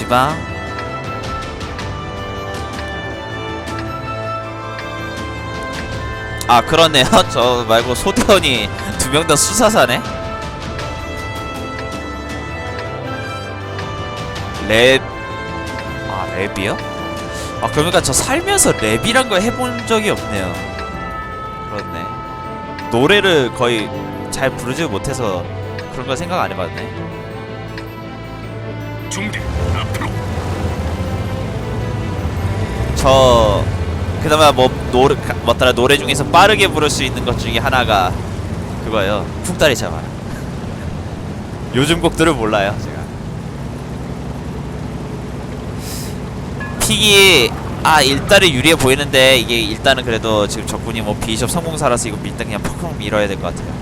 무지방 아 그렇네요. 저 말고 소대원이 두 명 다 수사사네. 랩... 아 랩이요? 아 그러니까 저 살면서 랩이란 걸 해본 적이 없네요. 그렇네. 노래를 거의 잘 부르지 못해서 그런 걸 생각 안 해봤네 중대 앞으로. 저 그나마 뭐 노래 가- 뭐더라 노래 중에서 빠르게 부를 수 있는 것 중에 하나가 그거예요. 쿵따리 잡아라. 요즘 곡들을 몰라요 제가. 픽이 아 일단은 유리해 보이는데 이게 일단은 그래도 지금 적군이 뭐 비숍 성공사라서 이거 일단 그냥 퍽퍽 밀어야 될 것 같아요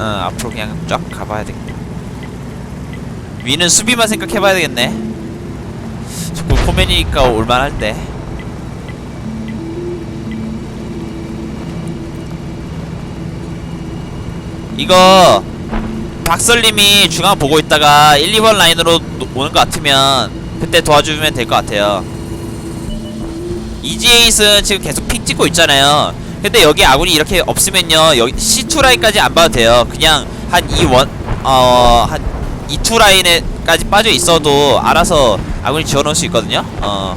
응 앞으로 그냥 쫙 가봐야 되겠다 위는 수비만 생각해봐야 되겠네. 자꾸 코ሜ니까 올만할 때. 이거 박설님이 중앙 보고 있다가 1, 2번 라인으로 노- 오는 것 같으면 그때 도와주면 될 것 같아요. 이지에이스는 지금 계속 픽 찍고 있잖아요 근데 여기 아군이 이렇게 없으면요 여기 C2 라인까지 안 봐도 돼요. 그냥 한 E1 어한 E2 라인에까지 빠져 있어도 알아서 아군이 지어놓을 수 있거든요. 어.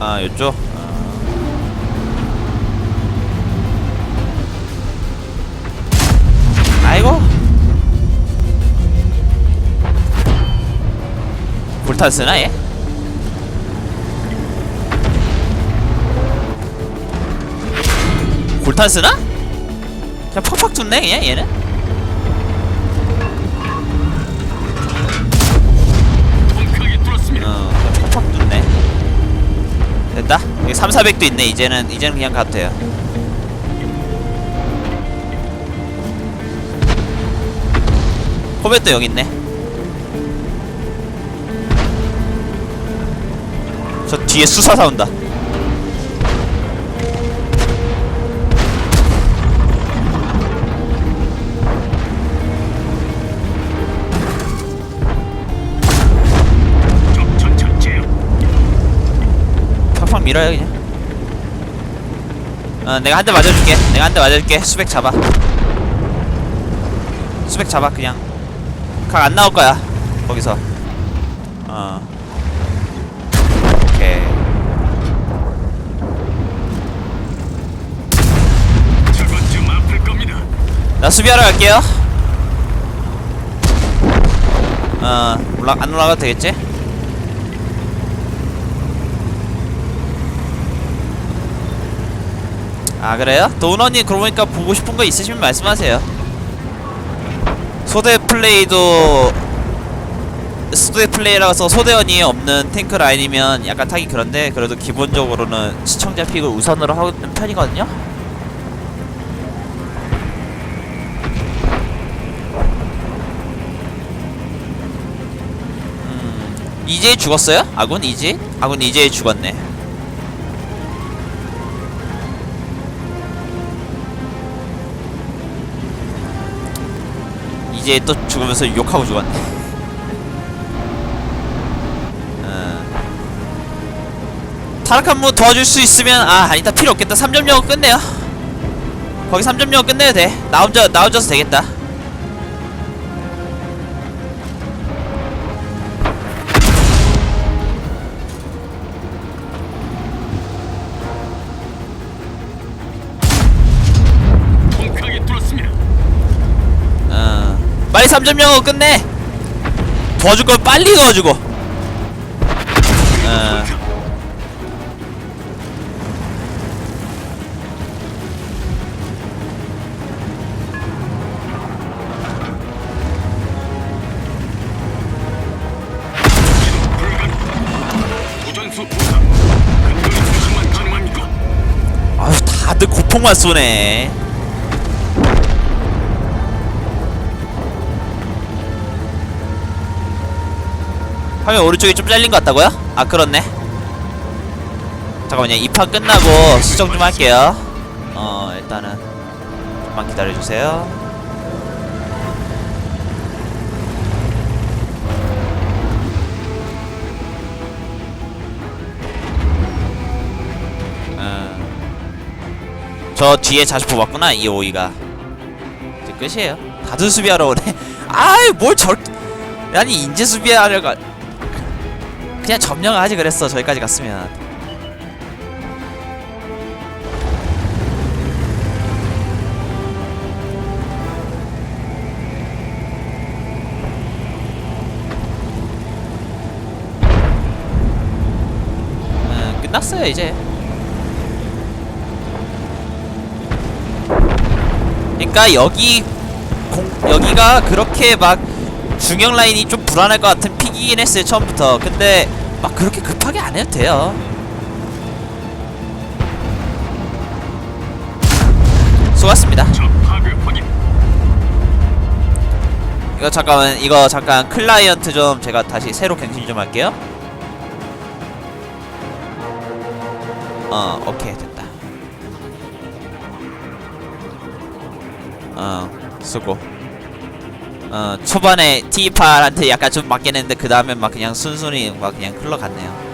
아, 요쪽? 볼탄 쓰나, 얘? 볼탄 쓰나? 그냥 팍팍 tus네, 그냥 얘는? 어, 그냥 팍팍 tus네. 됐다. 여기 3, 400도 있네. 이제는 이제는 그냥 가도 돼요. 포맷도 여기 있네. 저 뒤에 수사사 온다. 팍팍 밀어요 그냥. 어, 내가 한 대 맞아줄게. 내가 한 대 맞아줄게. 수백 잡아. 수백 잡아 그냥. 각 안 나올 거야. 거기서. 어. 수비하러 갈게요. 어, 올라 안 올라가도 되겠지? 아 그래요? 도넛님 그러고 보니까 보고 싶은 거 있으시면 말씀하세요. 소대 플레이도 소대 플레이라서 소대원이 없는 탱크 라인이면 약간 타기 그런데 그래도 기본적으로는 시청자 픽을 우선으로 하는 편이거든요. 이제 죽었어요? 아군 이제? 아군 이제 죽었네. 이제 또 죽으면서 욕하고 죽었네. 어. 타락한 무 도와줄 수 있으면 아 아니다 필요 없겠다 3.0 끝내요 거기 3.0 끝내야 돼나 혼자 나 혼자서 되겠다 빨리 3.0을 끝내. 도와줄 걸 빨리 도와주고. 가능합니까? 아유 다들 고폭만 쏘네 화면 오른쪽이 좀 잘린 것 같다고요? 아 그렇네. 잠깐만요. 이 판 끝나고 수정 좀 할게요. 어 일단은 잠깐 기다려주세요. 음. 저 뒤에 자주 뽑았구나 이 오이가. 이제 끝이에요. 다들 수비하러 오네. 아이 뭘 절 아니 인제 수비하려고 그냥 점령을 하지 그랬어 저기까지 갔으면. 음, 끝났어요 이제. 그러니까 여기 공, 여기가 그렇게 막 중형 라인이 좀 불안할 것 같은 픽이긴 했어요 처음부터. 근데 막 그렇게 급하게 안 해도 돼요. 수고하셨습니다. 이거 잠깐만 이거 잠깐 클라이언트 좀 제가 다시 새로 갱신 좀 할게요. 어 오케이 됐다. 어 수고 어 초반에 T8한테 약간 좀 맞긴 했는데 그 다음에 막 그냥 순순히 막 그냥 흘러갔네요